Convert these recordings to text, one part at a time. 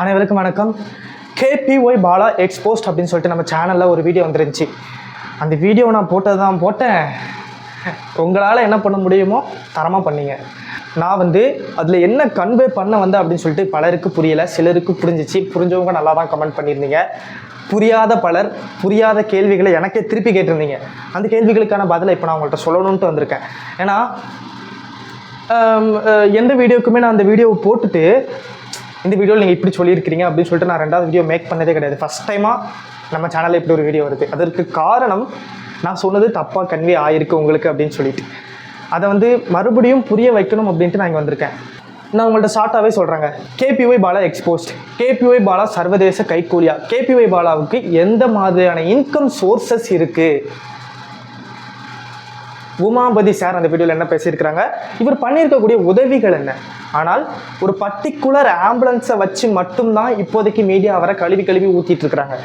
அனைவருக்கும் வணக்கம். KPY Bala exposed அப்படின்னு சொல்லிட்டு நம்ம சேனலில் ஒரு வீடியோ வந்துருந்துச்சு. அந்த வீடியோ நான் போட்டது தான் போட்டேன். உங்களால் என்ன பண்ண முடியுமோ தரமாக பண்ணீங்க. நான் வந்து அதில் என்ன கன்வே பண்ண வந்தேன் அப்படின்னு சொல்லிட்டு பலருக்கு புரியலை. சிலருக்கு புரிஞ்சிச்சு. புரிஞ்சவங்க நல்லா தான் கமெண்ட் பண்ணியிருந்தீங்க. புரியாத பலர் புரியாத கேள்விகளை எனக்கே திருப்பி கேட்டிருந்தீங்க. அந்த கேள்விகளுக்கான பதிலை இப்போ நான் உங்கள்கிட்ட சொல்லணுன்ட்டு வந்திருக்கேன். ஏன்னா எந்த வீடியோக்குமே நான் அந்த வீடியோவை போட்டுட்டு இந்த வீடியோவில் நீங்கள் இப்படி சொல்லியிருக்கிறீங்க அப்படின்னு சொல்லிட்டு நான் ரெண்டாவது வீடியோ மேக் பண்ணதே கிடையாது. ஃபஸ்ட் டைமாக நம்ம சேனலில் இப்படி ஒரு வீடியோ வருது. அதற்கு காரணம் நான் சொன்னது தப்பாக கன்வே ஆயிருக்கு உங்களுக்கு அப்படின்னு சொல்லிட்டு. அதை வந்து மறுபடியும் புரிய வைக்கணும் அப்படின்ட்டு நான் இங்கே வந்திருக்கேன். நான் உங்கள்கிட்ட ஷார்ட்டாகவே சொல்கிறேங்க KPY Bala exposed KPY Bala சர்வதேச கைக்கூலியா. கேபிஒய் பாலாவுக்கு எந்த மாதிரியான இன்கம் சோர்சஸ் இருக்குது உமாபதி சார் அந்த வீடியோவில் என்ன பேசியிருக்கிறாங்க? இவர் பண்ணியிருக்கக்கூடிய உதவிகள் என்ன? ஆனால் ஒரு பர்டிகுலர் ஆம்புலன்ஸை வச்சு மட்டும்தான் இப்போதைக்கு மீடியா அவரை கழுவி கழுவி ஊற்றிட்டு இருக்கிறாங்க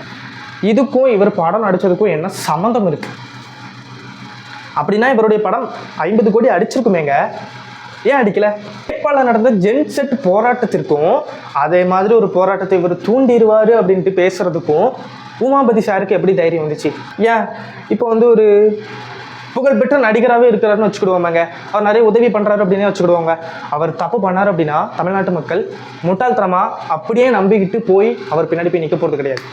இதுக்கும் இவர் படம் நடிச்சதுக்கும் என்ன சம்மந்தம் இருக்கு? அப்படின்னா இவருடைய படம் ஐம்பது கோடி அடிச்சிருக்குமேங்க. ஏன் அடிக்கல? நேபாளில் நடந்த ஜென்செட் போராட்டத்திற்கும் அதே மாதிரி ஒரு போராட்டத்தை இவர் தூண்டிடுவார் அப்படின்ட்டு பேசுறதுக்கும் உமாபதி சாருக்கு எப்படி தைரியம் வந்துச்சு? ஏன்? இப்போ வந்து ஒரு புகழ்பெற்ற நடிகராகவே இருக்கிறாருன்னு வச்சுக்கிடுவோமாங்க. அவர் நிறைய உதவி பண்ணுறாரு அப்படின்னே வச்சுக்கிடுவாங்க. அவர் தப்பு பண்ணார் அப்படின்னா தமிழ்நாட்டு மக்கள் முட்டாள்தனமாக அப்படியே நம்பிக்கிட்டு போய் அவர் பின்னாடி போய் நிற்க போகிறது கிடையாது.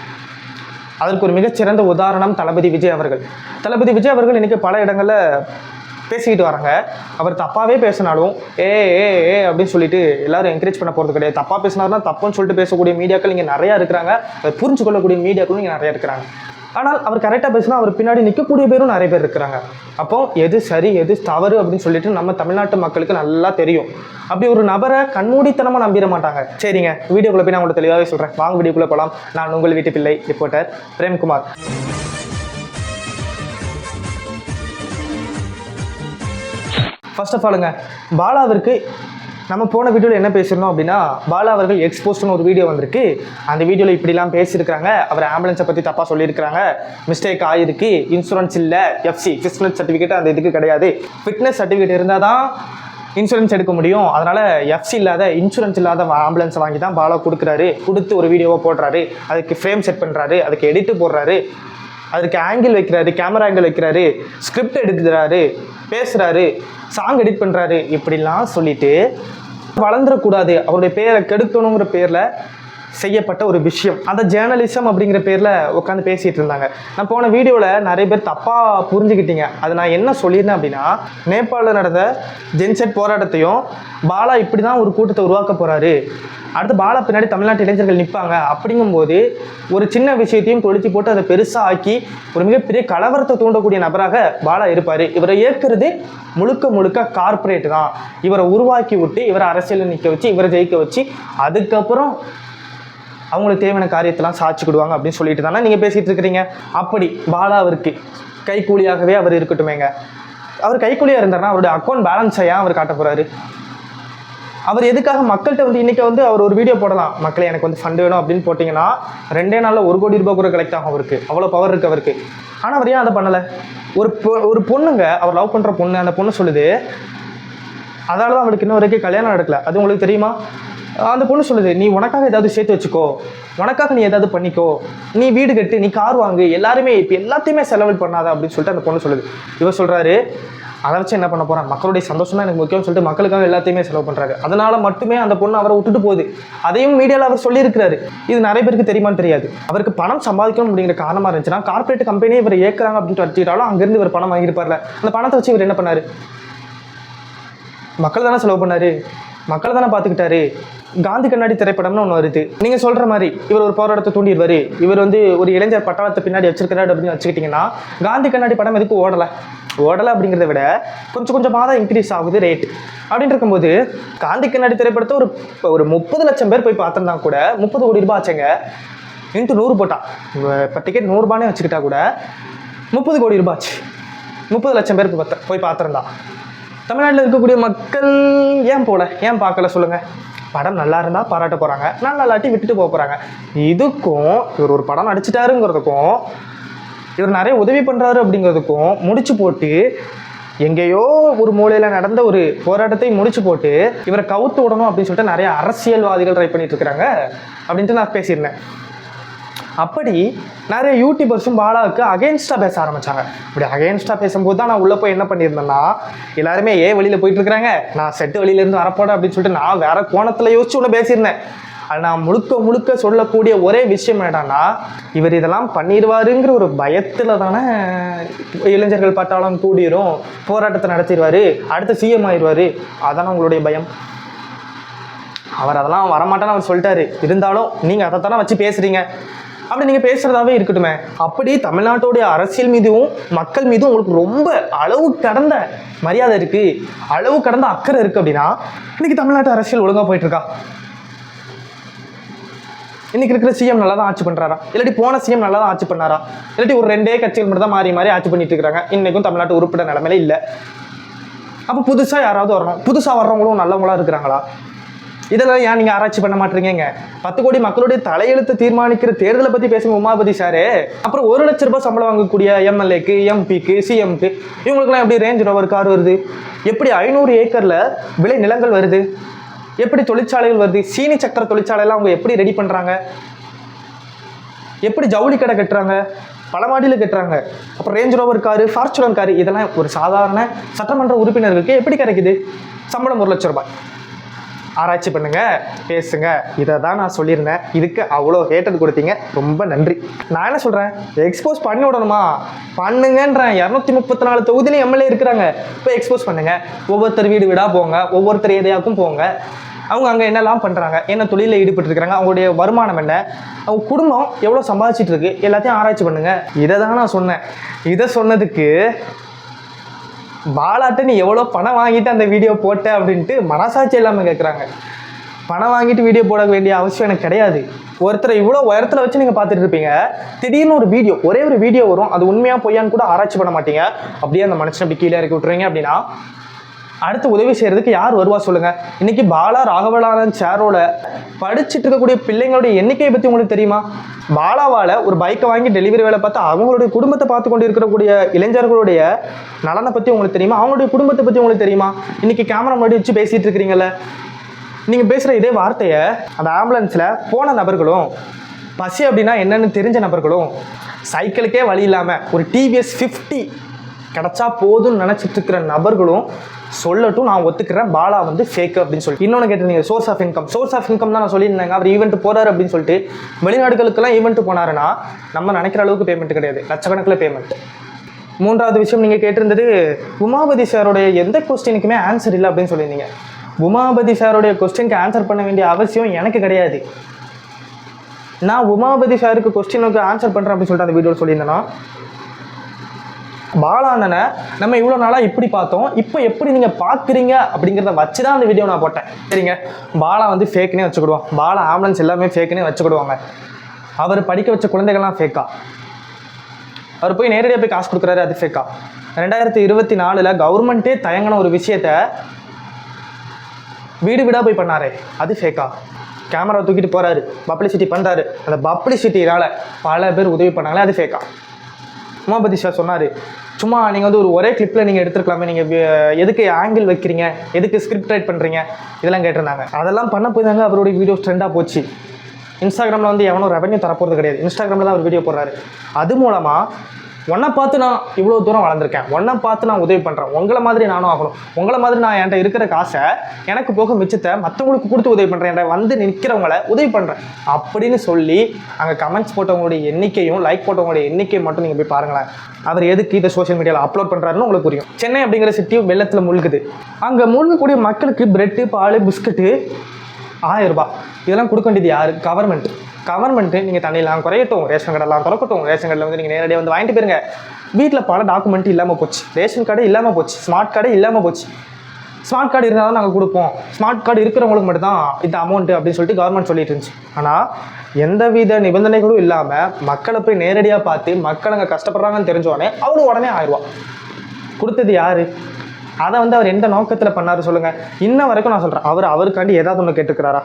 அதற்கு ஒரு மிகச்சிறந்த உதாரணம் தளபதி விஜய் அவர்கள். தளபதி விஜய் அவர்கள் இன்னைக்கு பல இடங்களில் பேசிக்கிட்டு வராங்க. அவர் தப்பாகவே பேசினாலும் ஏ ஏ ஏ அப்படின்னு சொல்லிட்டு எல்லாரும் என்கரேஜ் பண்ண போகிறது கிடையாது. தப்பாக பேசினாருன்னா தப்புன்னு சொல்லிட்டு பேசக்கூடிய மீடியாக்கள் இங்கே நிறையா இருக்கிறாங்க. அதை புரிஞ்சு கொள்ளக்கூடிய மீடியாக்களும் இங்கே நிறையா இருக்கிறாங்க. ஆனால் அவர் கரெக்டாக பேசினா அவர் பின்னாடி நிற்கக்கூடிய பேரும் நிறைய பேர் இருக்கிறாங்க. அப்போ எது சரி எது தவறு அப்படின்னு சொல்லிட்டு நம்ம தமிழ்நாட்டு மக்களுக்கு நல்லா தெரியும். அப்படி ஒரு நபரை கண்மூடித்தனமாக நம்பிட மாட்டாங்க. சரிங்க வீடியோக்குள்ளே போய் நான் உங்களுக்கு தெளிவாகவே சொல்கிறேன் வாங்க வீடியோக்குள்ளே போகலாம் நான் உங்கள் வீட்டு பிள்ளை ரிப்போர்ட்டர் பிரேம்குமார். ஃபர்ஸ்ட் ஆஃப் ஆலுங்க பாலாவிற்கு நம்ம போன வீடியோவில் என்ன பேசியிருந்தோம் அப்படின்னா பாலா அவர்கள் எக்ஸ்போஸ்ட்னு ஒரு வீடியோ வந்திருக்கு. அந்த வீடியோவில் இப்படிலாம் பேசியிருக்காங்க அவர் ஆம்புலன்ஸை பற்றி தப்பாக சொல்லியிருக்கிறாங்க. மிஸ்டேக் ஆகிருக்கு இன்சூரன்ஸ் இல்லை. எஃப்சி ஃபிட்னஸ் சர்டிஃபிகேட் அந்த இதுக்கு கிடையாது. ஃபிட்னஸ் சர்டிஃபிகேட் இருந்தால் தான் இன்சூரன்ஸ் எடுக்க முடியும். அதனால் எஃப்சி இல்லாத இன்சூரன்ஸ் இல்லாத ஆம்புலன்ஸ் வாங்கி தான் பாலா கொடுக்குறாரு. கொடுத்து ஒரு வீடியோவை போடுறாரு. அதுக்கு ஃப்ரேம் செட் பண்ணுறாரு அதுக்கு எடிட்டு போடுறாரு. அதுக்கு ஆங்கிள் வைக்கிறாரு. கேமரா ஆங்கிள் வைக்கிறாரு. ஸ்கிரிப்ட் எடுக்கிறாரு. பேசுறாரு சாங் எடிட் பண்றாரு இப்படிலாம் சொல்லிட்டு வளர்ந்துடக்கூடாது. அவருடைய பேரை கெடுக்கணுங்கிற பேர்ல செய்யப்பட்ட ஒரு விஷயம். அந்த ஜேர்னலிசம் அப்படிங்கிற பேரில் உட்காந்து பேசிகிட்டு இருந்தாங்க. நான் போன வீடியோவில் நிறைய பேர் தப்பாக புரிஞ்சுக்கிட்டீங்க. அது நான் என்ன சொல்லியிருந்தேன் அப்படின்னா நேபாளில் நடந்த ஜென்செட் போராட்டத்தையும் பாலா இப்படி தான் ஒரு கூட்டத்தை உருவாக்க போகிறாரு அடுத்து பாலா பின்னாடி தமிழ்நாட்டு இளைஞர்கள் நிற்பாங்க அப்படிங்கும்போது ஒரு சின்ன விஷயத்தையும் தொழிச்சு போட்டு அதை பெருசாக ஆக்கி ஒரு மிகப்பெரிய கலவரத்தை தூண்டக்கூடிய நபராக பாலா இருப்பார். இவரை ஏற்கிறது முழுக்க முழுக்க கார்ப்பரேட் தான். இவரை உருவாக்கி விட்டு இவரை அரசியலில் நிற்க வச்சு இவரை ஜெயிக்க வச்சு அதுக்கப்புறம் அவங்களுக்கு தேவையான காரியத்தெல்லாம் சாட்சிக்கிடுவாங்க அப்படின்னு சொல்லிட்டு தானே நீங்கள் பேசிகிட்டு இருக்கிறீங்க? அப்படி பாலாவிற்கு கைக்கூலியாகவே அவர் இருக்கட்டுமேங்க. அவர் கைக்கூலியாக இருந்தார்னா அவருடைய அக்கௌண்ட் பேலன்ஸை ஏன் அவர் காட்ட போகிறாரு அவர் எதுக்காக மக்கள்கிட்ட வந்து இன்றைக்கி வந்து அவர் ஒரு வீடியோ போடலாம். மக்களே எனக்கு வந்து ஃபண்டு வேணும் அப்படின்னு போட்டிங்கன்னா ரெண்டே நாளில் ஒரு கோடி ரூபாய் கூட கலெக்ட் ஆகும் அவருக்கு. அவ்வளோ பவர் இருக்குது அவருக்கு. ஆனால் அவர் ஏன் அதை பண்ணலை? ஒரு பொ- ஒரு பொண்ணுங்க அவர் லவ் பண்ணுற பொண்ணு அந்த பொண்ணு சொல்லுது அதனால தான் அவளுக்கு இன்னும் வரைக்கும் கல்யாணம் நடக்கல. அது உங்களுக்கு தெரியுமா? அந்த பொண்ணு சொல்லுது நீ உனக்காக ஏதாவது சேர்த்து வச்சுக்கோ. உனக்காக நீ ஏதாவது பண்ணிக்கோ. நீ வீடு கட்டு நீ கார் வாங்கு. எல்லாருமே இப்போ எல்லாத்தையுமே செலவு பண்ணாத அப்படின்னு சொல்லிட்டு அந்த பொண்ணு சொல்லுது. இவர் சொல்கிறாரு அதை வச்சு என்ன பண்ண போகிறேன் மக்களுடைய சந்தோஷம் தான் எனக்கு முக்கியம்னு சொல்லிட்டு மக்களுக்காக எல்லாத்தையுமே செலவு பண்ணுறாரு அதனால மட்டுமே அந்த பொண்ணு அவரை விட்டுட்டு போகுது. அதையும் மீடியாவில் அவர் சொல்லியிருக்கிறாரு. இது நிறைய பேருக்கு தெரியுமான்னு தெரியாது. அவருக்கு பணம் சம்பாதிக்கணும் அப்படிங்கிற காரணமாக இருந்துச்சுன்னா கார்ப்பரேட் கம்பெனியே இவர் ஏற்கிறாங்க அப்படின்ட்டு வச்சுக்கிட்டாலும் அங்கேருந்து இவர் பணம் வாங்கியிருப்பார்ல. அந்த பணத்தை வச்சு இவர் என்ன பண்ணார்? மக்கள் தானே செலவு பண்ணார்? மக்களை தானே பார்த்துக்கிட்டாரு. காந்தி கண்ணாடி திரைப்படம்னு ஒன்று வருது. நீங்கள் சொல்கிற மாதிரி இவர் ஒரு போராட்டத்தை தூண்டிடுவார். இவர் வந்து ஒரு இளைஞர் பட்டாளத்தை பின்னாடி வச்சிருக்கிறாரு அப்படின்னு வச்சுக்கிட்டிங்கன்னா காந்தி கண்ணாடி படம் எதுக்கு ஓடலை? ஓடலை அப்படிங்கிறத விட கொஞ்சம் கொஞ்சமாக தான் இன்க்ரீஸ் ஆகுது ரேட் அப்படின்னு இருக்கும்போது காந்தி கண்ணாடி திரைப்படத்தை ஒரு ஒரு முப்பது லட்சம் பேர் போய் பார்த்துருந்தா கூட முப்பது கோடி ரூபாய் ஆச்சுங்க. இன்ட்டு நூறு போட்டான் இப்போ டிக்கெட் நூறுரூபானே வச்சுக்கிட்டா கூட முப்பது கோடி ரூபாய் ஆச்சு. முப்பது லட்சம் பேர் போய் போய் பார்த்துருந்தான் தமிழ்நாட்டில் இருக்கக்கூடிய மக்கள் ஏன் போல? ஏன் பார்க்கல சொல்லுங்கள் படம் நல்லா இருந்தால் பாராட்ட போகிறாங்க நல்லா இல்லாட்டி விட்டுட்டு போக போகிறாங்க இதுக்கும் இவர் ஒரு படம் நடிச்சிட்டாருங்கிறதுக்கும் இவர் நிறைய உதவி பண்ணுறாரு அப்படிங்கிறதுக்கும் முடிச்சு போட்டு எங்கேயோ ஒரு மூலையில் நடந்த ஒரு போராட்டத்தை முடிச்சு போட்டு இவரை கவுத்து விடணும் அப்படின்னு சொல்லிட்டு நிறைய அரசியல்வாதிகள் ட்ரை பண்ணிட்டு இருக்கிறாங்க. அப்படின்ட்டு நான் பேசியிருந்தேன். அப்படி நிறைய யூடியூபர்ஸும் பாலாவுக்கு அகேன்ஸ்டாக பேச ஆரம்பித்தாங்க இப்படி அகேன்ஸ்டாக பேசும்போது தான் நான் உள்ளே போய் என்ன பண்ணியிருந்தேன்னா எல்லாருமே ஏன் வழியில் போயிட்டுருக்குறாங்க நான் செட்டு வழியிலேருந்து வரப்போட அப்படின்னு சொல்லிட்டு நான் வேற கோணத்தில் யோசிச்சு ஒன்று பேசியிருந்தேன். அது நான் முழுக்க முழுக்க சொல்லக்கூடிய ஒரே விஷயம் என்னடான்னா இவர் இதெல்லாம் பண்ணிடுவாருங்கிற ஒரு பயத்தில் தானே இளைஞர்கள் பட்டாளம் கூடிரும். போராட்டத்தை நடத்திடுவார் அடுத்து சிஎம் ஆயிடுவாரு அதான் உங்களுடைய பயம். அவர் அதெல்லாம் வரமாட்டேன்னு அவர் சொல்லிட்டாரு. இருந்தாலும் நீங்கள் அதை தானே வச்சு பேசுகிறீங்க அப்படி நீங்கள் பேசுறதாவே இருக்கட்டுமே. அப்படி தமிழ்நாட்டுடைய அரசியல் மீதும் மக்கள் மீதும் உங்களுக்கு ரொம்ப அளவு கடந்த மரியாதை இருக்கு. அளவு கடந்த அக்கறை இருக்கு அப்படின்னா இன்னைக்கு தமிழ்நாட்டு அரசியல் ஒழுங்கா போயிட்டு இருக்கா இன்னைக்கு இருக்கிற சிஎம் நல்லா தான் ஆட்சி பண்றாரா? இல்லாட்டி போன சிஎம் நல்லா தான் ஆட்சி பண்ணாரா? இல்லாட்டி ஒரு ரெண்டே கட்சிகள் மட்டும் தான் மாறி மாறி ஆட்சி பண்ணிட்டு இருக்காங்க இன்னைக்கும் தமிழ்நாட்டு உறுப்பினர் நிலைமையில இல்லை. அப்போ புதுசாக யாராவது வரணும் புதுசாக வர்றவங்களும் நல்லவங்களா இருக்கிறாங்களா? இதெல்லாம் ஏன் நீங்க ஆராய்ச்சி பண்ண மாட்டீங்க பத்து கோடி மக்களுடைய தலையெழுத்து தீர்மானிக்கிற தேர்தலை பத்தி பேசும் உமாபதி சாரு. அப்புறம் ஒரு லட்ச ரூபாய் சம்பளம் வாங்கக்கூடிய எம்எல்ஏக்கு எம்பிக்கு சிஎம்க்கு இவங்களுக்குலாம் எப்படி ரேஞ்ச் ரோவர் கார் வருது? எப்படி ஐநூறு ஏக்கர்ல விளை நிலங்கள் வருது? எப்படி தொழிற்சாலைகள் வருது? சீனி சக்கர தொழிற்சாலையெல்லாம் அவங்க எப்படி ரெடி பண்றாங்க? எப்படி ஜவுளி கடை கட்டுறாங்க? பல மாடியில் கட்டுறாங்க. அப்புறம் Range Rover car Fortuner car இதெல்லாம் ஒரு சாதாரண சட்டமன்ற உறுப்பினர்களுக்கு எப்படி கிடைக்குது? சம்பளம் ஒரு லட்சம் ரூபாய். ஆராய்ச்சி பண்ணுங்க பேசுங்க. இதை தான் நான் சொல்லியிருந்தேன். இதுக்கு அவ்வளோ ஹேட்டர் கொடுத்தீங்க. ரொம்ப நன்றி. நான் என்ன சொல்கிறேன் எக்ஸ்போஸ் பண்ணி விடணுமா? பண்ணுங்கன்றேன். இரநூத்தி முப்பத்தி நாலு தொகுதியிலும் எம்எல்ஏ இருக்கிறாங்க. போய் எக்ஸ்போஸ் பண்ணுங்க. ஒவ்வொருத்தர் வீடு வீடாக போங்க. ஒவ்வொருத்தர் ஏரியாவுக்கும் போங்க. அவங்க அங்கே என்னெல்லாம் பண்ணுறாங்க என்ன தொழிலில் ஈடுபட்டிருக்கிறாங்க? அவங்களுடைய வருமானம் என்ன? அவங்க குடும்பம் எவ்வளோ சம்பாதிச்சிட்டு இருக்கு? எல்லாத்தையும் ஆராய்ச்சி பண்ணுங்கள் இதை தான் நான் சொன்னேன். இதை சொன்னதுக்கு பாலாட்ட நீ எவ்வளோ பணம் வாங்கிட்டு அந்த வீடியோ போட்ட அப்படின்ட்டு மனசாட்சி இல்லாமல் கேட்குறாங்க பணம் வாங்கிட்டு வீடியோ போட வேண்டிய அவசியம் எனக்கு கிடையாது. ஒருத்தரை இவ்வளோ உயரத்தில் வச்சு நீங்கள் பார்த்துட்டு இருப்பீங்க. திடீர்னு ஒரு வீடியோ ஒரே ஒரு வீடியோ வரும். அது உண்மையாக பொய்யான்னு கூட ஆராய்ச்சி பண்ண மாட்டீங்க. அப்படியே அந்த மனுஷன் அப்படி கீழே இறக்கி விட்டுறீங்க அப்படின்னா அடுத்து உதவி செய்கிறதுக்கு யார் வருவா சொல்லுங்கள் இன்றைக்கி பாலா ராகவலானந்த் சேரோட படிச்சுட்டு இருக்கக்கூடிய பிள்ளைங்களுடைய எண்ணிக்கையை பற்றி உங்களுக்கு தெரியுமா? பாலாவால ஒரு பைக்கை வாங்கி டெலிவரி வேலை பார்த்து அவங்களுடைய குடும்பத்தை பார்த்து கொண்டு இருக்கக்கூடிய இளைஞர்களுடைய நலனை பத்தி உங்களுக்கு தெரியுமா? அவங்களுடைய குடும்பத்தை பத்தி உங்களுக்கு தெரியுமா? இன்னைக்கு கேமரா முன்னாடி வச்சு பேசிட்டு இருக்கிறீங்கல்ல. நீங்க பேசுற இதே வார்த்தையை அந்த ஆம்புலன்ஸ்ல போன நபர்களும் பசி அப்படின்னா என்னன்னு தெரிஞ்ச நபர்களும் சைக்கிளுக்கே வழி இல்லாம ஒரு டிவிஎஸ் ஃபிஃப்டி கிடச்சா போதும்னு நினச்சிட்டு இருக்கிற நபர்களும் சொல்லட்டும் நான் ஒத்துக்கிறேன். பாலா வந்து ஃபேக் அப்படின்னு சொல்லி இன்னொன்று கேட்டிருந்தீங்க source of income source of income தான் நான் சொல்லியிருந்தேங்க. அவர் ஈவெண்ட் போறாரு அப்படின்னு சொல்லிட்டு. வெளிநாடுகளுக்கெல்லாம் ஈவெண்ட் போனாருன்னா நம்ம நினைக்கிற அளவுக்கு பேமெண்ட் கிடையாது. லட்சக்கணக்கில் பேமெண்ட் மூன்றாவது விஷயம் நீங்கள் கேட்டிருந்தது உமாபதி சாரோடைய எந்த கொஸ்டினுக்குமே ஆன்சர் இல்லை அப்படின்னு சொல்லியிருந்தீங்க. உமாபதி சாரோடைய கொஸ்டினுக்கு ஆன்சர் பண்ண வேண்டிய அவசியம் எனக்கு கிடையாது. நான் உமாபதி சாருக்கு கொஸ்டினுக்கு ஆன்சர் பண்ணுறேன் அப்படின்னு சொல்லிட்டு அந்த வீடியோவில் சொல்லியிருந்தேன்னா பாலாண்ணனை நம்ம இவ்வளோ நாளாக இப்படி பார்த்தோம். இப்போ எப்படி நீங்கள் பார்க்குறீங்க அப்படிங்கிறத வச்சு தான் அந்த வீடியோ நான் போட்டேன். சரிங்க? பாலா வந்து ஃபேக்குனே வச்சுக்கிடுவோம் பாலா ஆம்புலன்ஸ் எல்லாமே ஃபேக்குனே வச்சுக்கிடுவாங்க. அவர் படிக்க வச்ச குழந்தைகள்லாம் ஃபேக்கா அவர் போய் நேரடியாக போய் காசு கொடுக்குறாரு அது ஃபேக்கா ரெண்டாயிரத்தி இருபத்தி நாலில் கவர்மெண்ட்டே தயங்கின ஒரு விஷயத்த வீடு வீடாக போய் பண்ணாரே. அது ஃபேக்கா கேமரா தூக்கிட்டு போகிறாரு பப்ளிசிட்டி பண்ணுறாரு அந்த பப்ளிசிட்டினால் பல பேர் உதவி பண்ணாங்களே அது ஃபேக்கா உமாபதி சார் சொன்னார் சும்மா நீங்கள் வந்து ஒரு ஒரே கிளிப்பில் நீங்கள் எடுத்துருக்கலாமே. நீங்கள் எதுக்கு ஆங்கிள் வைக்கிறீங்க? எதுக்கு ஸ்கிரிப்ட் ரைட் பண்ணுறீங்க இதெல்லாம் கேட்டிருந்தாங்க. அதெல்லாம் பண்ண போய் தாங்க அவருடைய வீடியோஸ் ட்ரெண்டாக போச்சு. இன்ஸ்டாகிராமில் வந்து எவனும் ரெவன்யூ தரப்போகிறது கிடையாது. இன்ஸ்டாகிராமில் தான் அவர் வீடியோ போடுறாரு. அது மூலமாக உன்னை பார்த்து நான் இவ்வளோ தூரம் வளர்ந்துருக்கேன். உன்னை பார்த்து நான் உதவி பண்ணுறேன் உங்களை மாதிரி நானும் ஆகணும். உங்களை மாதிரி நான் என்கிட்ட இருக்கிற காசை எனக்கு போக மிச்சத்தை மற்றவங்களுக்கு கொடுத்து உதவி பண்ணுறேன் என்கிட்ட வந்து நிற்கிறவங்கள உதவி பண்ணுறேன் அப்படின்னு சொல்லி அங்கே கமெண்ட்ஸ் போட்டவங்களுடைய எண்ணிக்கையும் லைக் போட்டவங்களுடைய எண்ணிக்கையும் மட்டும் நீங்கள் போய் பாருங்களேன். அவர் எதுக்கு இதை சோஷியல் மீடியாவில் அப்லோட் பண்ணுறாருன்னு உங்களுக்கு புரியும். சென்னை அப்படிங்கிற சிட்டி வெள்ளத்தில் மூழ்குது. அங்கே மூழ்கக்கூடிய மக்களுக்கு பிரெட்டு பால் பிஸ்கட்டு ஆயிரம் ரூபாய். இதெல்லாம் கொடுக்க வேண்டியது யார்? கவர்மெண்ட் கவர்மெண்ட்டு நீங்கள் தண்ணியெல்லாம் குறையட்டும் ரேஷன் கடைலாம் திறக்கட்டும் ரேஷன் கடையில் வந்து நீங்கள் நேரடியாக வந்து வாங்கிட்டு போயிருங்க. வீட்டில் பல டாக்குமெண்ட் இல்லாமல் போச்சு. ரேஷன் கார்டு இல்லாமல் போச்சு. ஸ்மார்ட் கார்டு இல்லாமல் போச்சு. ஸ்மார்ட் கார்டு இருந்தால் தான் நாங்கள் கொடுப்போம். ஸ்மார்ட் கார்டு இருக்கிறவங்களுக்கு மட்டும் தான் இந்த அமௌண்ட்டு அப்படின்னு சொல்லிட்டு கவர்மெண்ட் சொல்லிட்டு இருந்துச்சு. ஆனால் எந்தவித நிபந்தனைகளும் இல்லாமல் மக்களை போய் நேரடியாக பார்த்து மக்கள் அங்கே கஷ்டப்படுறாங்கன்னு தெரிஞ்சோடனே அவரு உடனே ஆயிடுவா. கொடுத்தது யார்? அதை வந்து அவர் எந்த நோக்கத்தில் பண்ணாரு சொல்லுங்கள் இன்ன வரைக்கும் நான் சொல்கிறேன் அவர் அவருக்காண்டி ஏதாவது ஒன்று கேட்டுக்கிறாரா?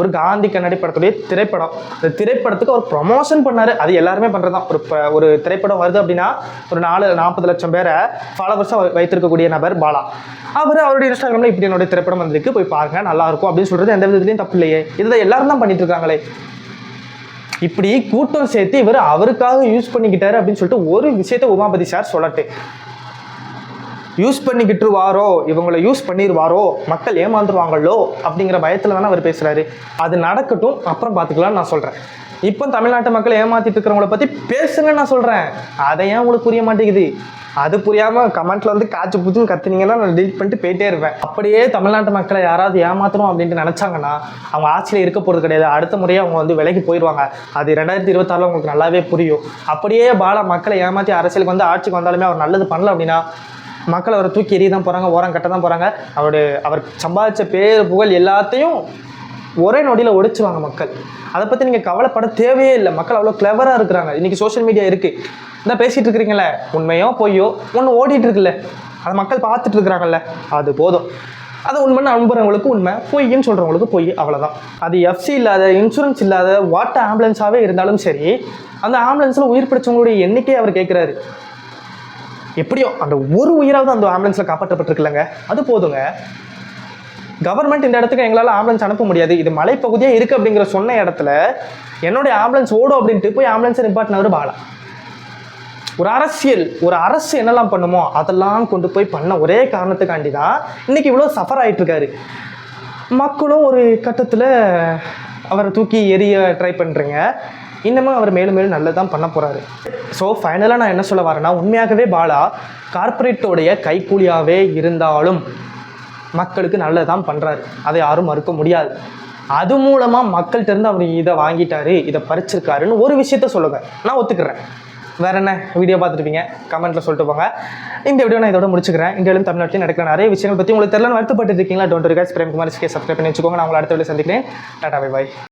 ஒரு காந்தி கண்ணாடி படத்துடைய திரைப்படம். இந்த திரைப்படத்துக்கு அவர் ப்ரொமோஷன் பண்ணார். அது எல்லாருமே பண்ணுறது தான் ஒரு ஒரு திரைப்படம் வருது அப்படின்னா ஒரு நாலு நாற்பது லட்சம் பேரை ஃபாலோவர்ஸாக வைத்திருக்கக்கூடிய நபர் பாலா. அவர் அவருடைய இன்ஸ்டாகிராமில் இப்படி என்னுடைய திரைப்படம் வந்திருக்கு போய் பாருங்க நல்லா இருக்கும் அப்படின்னு சொல்கிறது எந்த விதத்துலையும் தப்பு இல்லையே. இதை எல்லாரும் தான் பண்ணிட்டு இருக்காங்களே. இப்படி கூட்டம் சேர்த்து இவர் அவருக்காக யூஸ் பண்ணிக்கிட்டாரு அப்படின்னு சொல்லிட்டு ஒரு விஷயத்த உமாபதி சார் சொல்லட்டு. யூஸ் பண்ணிக்கிட்டு வாரோ இவங்களை யூஸ் பண்ணிடுவாரோ மக்கள் ஏமாந்துருவாங்களோ அப்படிங்கிற பயத்தில் தானே அவர் பேசுகிறாரு அது நடக்கட்டும் அப்புறம் பார்த்துக்கலாம்னு நான் சொல்கிறேன் இப்போ தமிழ்நாட்டு மக்கள் ஏமாத்திட்டு இருக்கிறவங்கள பற்றி பேசுங்கன்னு நான் சொல்கிறேன் அதை ஏன் உங்களுக்கு புரிய மாட்டேங்குது? அது புரியாமல் கமெண்ட்ல வந்து காய்ச்சி பூச்சுன்னு கத்துனீங்கன்னா நான் டெலிட் பண்ணிட்டு போயிட்டே இருப்பேன். அப்படியே தமிழ்நாட்டு மக்களை யாராவது ஏமாத்துறோம் அப்படின்ட்டு நினச்சாங்கன்னா அவங்க ஆட்சியில் இருக்க போகிறது கிடையாது. அடுத்த முறையே அவங்க வந்து விலைக்கு போயிடுவாங்க அது ரெண்டாயிரத்தி இருபத்தாறில் உங்களுக்கு நல்லாவே புரியும். அப்படியே பாலா மக்களை ஏமாற்றி அரசியலுக்கு வந்து ஆட்சிக்கு வந்தாலுமே அவர் நல்லது பண்ணல அப்படின்னா மக்கள் அவரை தூக்கி எறிய தான் போகிறாங்க ஓரம் கட்ட தான் போகிறாங்க அவருடைய அவர் சம்பாதிச்ச பேர் புகழ் எல்லாத்தையும் ஒரே நொடியில் ஒடிச்சுவாங்க மக்கள். அதை பற்றி நீங்கள் கவலைப்பட தேவையே இல்லை. மக்கள் அவ்வளோ கிளவராக இருக்கிறாங்க. இன்றைக்கி சோஷியல் மீடியா இருக்குது இந்த பேசிகிட்டு இருக்கிறீங்களே உண்மையோ பொய்யோ? ஒன்று ஓடிட்டு இருக்குல்ல? அதை மக்கள் பார்த்துட்டு இருக்கிறாங்கல்ல? அது போதும். அதை உண்மைன்னு நம்புறவங்களுக்கு உண்மை பொய்ன்னு சொல்கிறவங்களுக்கு பொய் அவ்வளோதான் அது எஃப்சி இல்லாத இன்சூரன்ஸ் இல்லாத வாட்டர் ஆம்புலன்ஸாகவே இருந்தாலும் சரி அந்த ஆம்புலன்ஸில் உயிர் பிடிச்சவங்களுடைய எண்ணிக்கையை அவர் கேட்குறாரு எப்படியோ அந்த ஒரு உயிராவது அந்த ஆம்புலன்ஸில் காப்பாற்றப்பட்டிருக்குல்லங்க அது போதுங்க. கவர்மெண்ட் இந்த இடத்துக்கு எங்களால் ஆம்புலன்ஸ் அனுப்ப முடியாது. இது மலைப்பகுதியாக இருக்குது அப்படிங்கிற சொன்ன இடத்துல என்னுடைய ஆம்புலன்ஸ் ஓடும் அப்படின்ட்டு போய் ஆம்புலன்ஸை நிப்பாட்டினவர் பாலா. ஒரு அரசியல் ஒரு அரசு என்னெல்லாம் பண்ணுமோ அதெல்லாம் கொண்டு போய் பண்ண ஒரே காரணத்துக்காண்டி தான் இன்னைக்கு இவ்வளோ சஃபர் ஆயிட்டு இருக்காரு மக்களும் ஒரு கட்டத்தில் அவரை தூக்கி எரிய ட்ரை பண்ணுறீங்க இன்னமும் அவர் மேலும் மேலும் நல்லது தான் பண்ண போகிறாரு ஸோ ஃபைனலாக நான் என்ன சொல்ல வரேன்னா உண்மையாகவே பாலா கார்ப்பரேட்டோடைய கைக்கூலியாகவே இருந்தாலும் மக்களுக்கு நல்லது தான் பண்ணுறாரு அதை யாரும் மறுக்க முடியாது. அது மூலமாக மக்கள்கிட்ட இருந்து அவர் இதை வாங்கிட்டாரு இதை பறிச்சிருக்காருன்னு ஒரு விஷயத்த சொல்லுங்க. நான் ஒத்துக்கிறேன். வேற என்ன வீடியோ பார்த்துருப்பீங்க? கமெண்ட்ல சொல்லிட்டு போங்க. இந்த வீடியோ நான் இதோட முடிச்சுக்கிறேன். இந்தியாவிலும் தமிழ்நாட்டிலும் நடக்கிற நிறைய விஷயங்கள் பற்றி உங்களுக்கு தெரியல வருத்தப்பட்டு இருக்கீங்களா? டோன்ட் ரிகாஸ் பிரேம்குமார் கே சப்ஸ்கிரைப் பண்ணி வச்சுக்கோங்க. நான் உங்களை அடுத்த வீடியோ சந்திக்கிறேன். Tata bye bye